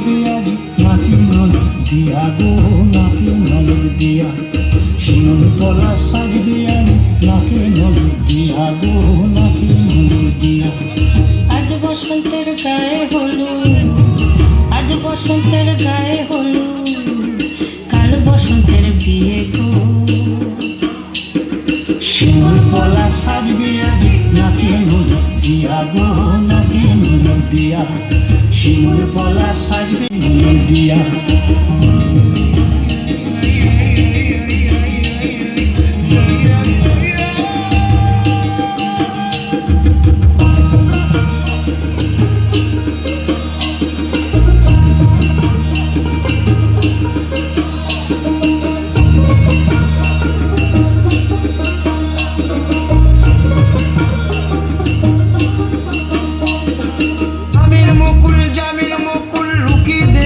সাজবে আজ নাকি নল দিয়া গো, নাকি নল দিয়া। শিমুল পলা সাজবে আজ নাকি নল দিয়া গো, নাকি নল দিয়া। শিমুল পলা সাজবে আজ। নাকি নল দিয়া গো, নাকি নল দিয়া। শিমুল পলা সাজবি নল দিয়া।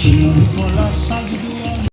Chico, lá sai do